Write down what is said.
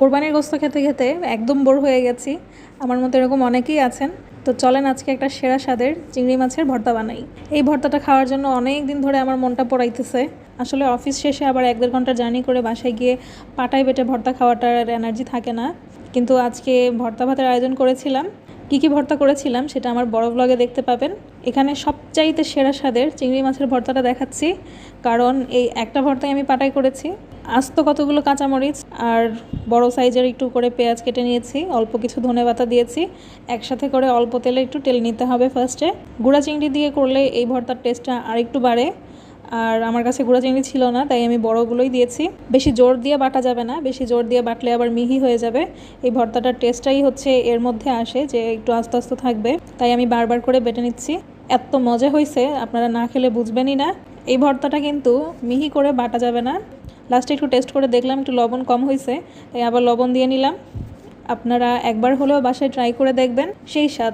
কোরবানির গোস্ত খেতে খেতে একদম বোর হয়ে গেছি। আমার মতো এরকম অনেকেই আছেন। তো চলেন আজকে একটা সেরা স্বাদের চিংড়ি মাছের ভর্তা বানাই। এই ভর্তাটা খাওয়ার জন্য অনেক দিন ধরে আমার মনটা পড়াইতেছে। আসলে অফিস শেষে আবার এক দেড় ঘণ্টা জার্নি করে বাসায় গিয়ে পাটায় বেটে ভর্তা খাওয়াটার এনার্জি থাকে না। কিন্তু আজকে ভর্তা ভাতের আয়োজন করেছিলাম। কী কী ভর্তা করেছিলাম সেটা আমার বড় ব্লগে দেখতে পাবেন। এখানে সবচাইতে সেরা স্বাদের চিংড়ি মাছের ভর্তাটা দেখাচ্ছি। কারণ এই একটা ভর্তাই আমি পাটাই করেছি। আস্ত কতগুলো কাঁচামরিচ আর বড় সাইজের একটু করে পেঁয়াজ কেটে নিয়েছি, অল্প কিছু ধনে পাতা দিয়েছি। একসাথে করে অল্প তেলে একটু তেল নিতে হবে ফার্স্টে গুঁড়া চিংড়ি দিয়ে করলে এই ভর্তার টেস্টটা আর একটু বাড়ে। আর আমার কাছে গুঁড়া চিংড়ি ছিল না, তাই আমি বড়গুলোই দিয়েছি। বেশি জোর দিয়ে বাটা যাবে না, বেশি জোর দিয়ে বাটলে আবার মিহি হয়ে যাবে। এই ভর্তাটার টেস্টটাই হচ্ছে এর মধ্যে আসে যে একটু আস্তে আস্তে থাকবে, তাই আমি বারবার করে বেটে নিচ্ছি। এত মজা হয়েছে আপনারা না খেলে বুঝবেনই না। এই ভর্তাটা কিন্তু মিহি করে বাটা যাবে না। লাস্টে একটু টেস্ট করে দেখলাম, একটু লবণ কম হয়েছে তাই আবার লবণ দিয়ে নিলাম। আপনারা একবার হলেও বাসায় ট্রাই করে দেখবেন, সেই স্বাদ।